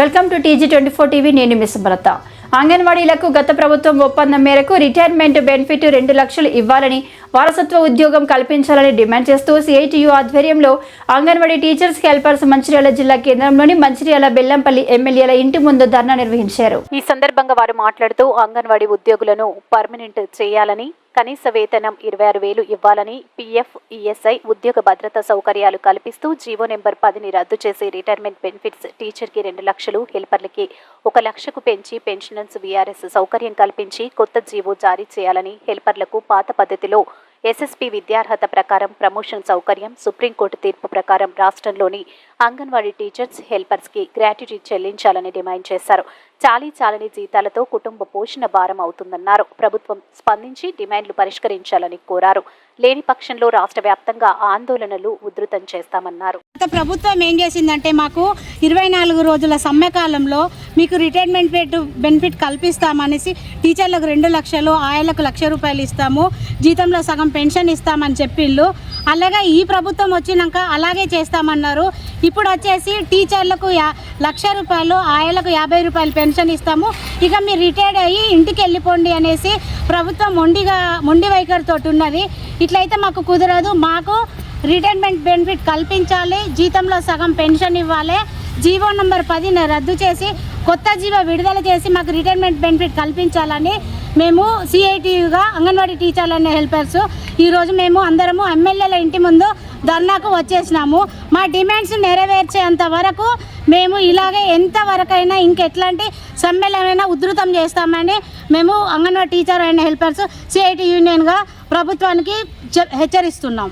Welcome to TG twenty four TV నేను miss Bharata. అంగన్వాడీలకు గత ప్రభుత్వం ఒప్పందం మేరకు రిటైర్మెంట్ బెనిఫిట్ రెండు లక్షలు ఇవ్వాలని వారసత్వ ఉద్యోగం కల్పించాలని డిమాండ్ చేస్తూ సిఐటియు ఆధ్వర్యంలో అంగన్వాడీ టీచర్స్ హెల్పర్స్ మంచిర్యాల జిల్లా కేంద్రంలోని మంచిర్యాల బెల్లంపల్లి ఎమ్మెల్యేల ఇంటి ముందు ధర్నా నిర్వహించారు. ఈ సందర్భంగా వారు మాట్లాడుతూ అంగన్వాడీ ఉద్యోగులను పర్మనెంట్ చేయాలని కనీస వేతనం ఇరవై ఆరు వేలు ఇవ్వాలని పీఎఫ్ ఈఎస్ఐ ఉద్యోగ భద్రత సౌకర్యాలు కల్పిస్తూ జీవో నెంబర్ పదిని రద్దు చేసి రిటైర్మెంట్ బెనిఫిట్స్ టీచర్కి రెండు లక్షలు హెల్పర్లకి ఒక లక్షకు పెంచి పెన్షనర్స్ వీఆర్ఎస్ సౌకర్యం కల్పించి కొత్త జీవో జారీ చేయాలని హెల్పర్లకు పాత పద్ధతిలో ఎస్ఎస్పి విద్యార్హత ప్రకారం ప్రమోషన్ సౌకర్యం సుప్రీంకోర్టు తీర్పు ప్రకారం రాష్ట్రంలోని అంగన్వాడీ టీచర్స్ హెల్పర్స్కి గ్రాట్యుటీ చెల్లించాలని డిమాండ్ చేశారు. చాలీ చాలని జీతాలతో కుటుంబ పోషణ భారం అవుతుందన్నారు. ప్రభుత్వం స్పందించి డిమాండ్లు పరిష్కరించాలని కోరారు. లేని పక్షంలో రాష్ట్ర వ్యాప్తంగా ఆందోళనలు ఉధృతం చేస్తామన్నారు. గత ప్రభుత్వం ఏం చేసిందంటే మాకు ఇరవై నాలుగు రోజుల సమ్మెకాలంలో మీకు రిటైర్మెంట్ బెట్ బెనిఫిట్ కల్పిస్తామనేసి టీచర్లకు రెండు లక్షలు ఆయలకు లక్ష రూపాయలు ఇస్తాము జీతంలో సగం పెన్షన్ ఇస్తామని చెప్పిళ్ళు. అలాగే ఈ ప్రభుత్వం వచ్చినాక అలాగే చేస్తామన్నారు. ఇప్పుడు వచ్చేసి టీచర్లకు యా లక్ష రూపాయలు ఆయలకు యాభై రూపాయలు పెన్షన్ ఇస్తాము. ఇక మీరు రిటైర్డ్ అయ్యి ఇంటికి వెళ్ళిపోండి అనేసి ప్రభుత్వం మొండిగా మొండి వైఖరితో ఉన్నది. ఇట్లయితే మాకు కుదరదు. మాకు రిటైర్మెంట్ బెనిఫిట్ కల్పించాలి. జీతంలో సగం పెన్షన్ ఇవ్వాలి. జీవో నంబర్ పదిని రద్దు చేసి కొత్త జీవ విడుదల చేసి మాకు రిటైర్మెంట్ బెనిఫిట్ కల్పించాలని మేము సిఐటియుగా అంగన్వాడీ టీచర్లు అనే హెల్పర్స్. ఈరోజు మేము అందరము ఎమ్మెల్యేల ఇంటి ముందు ధర్నాకు వచ్చేసినాము. మా డిమాండ్స్ నెరవేర్చేంత వరకు మేము ఇలాగే ఎంతవరకైనా ఇంకెట్లాంటి సమ్మెలనైనా ఉధృతం చేస్తామని మేము అంగన్వాడీ టీచర్ అయిన హెల్పర్స్ సిఐటి యూనియన్గా ప్రభుత్వానికి హెచ్చరిస్తున్నాం.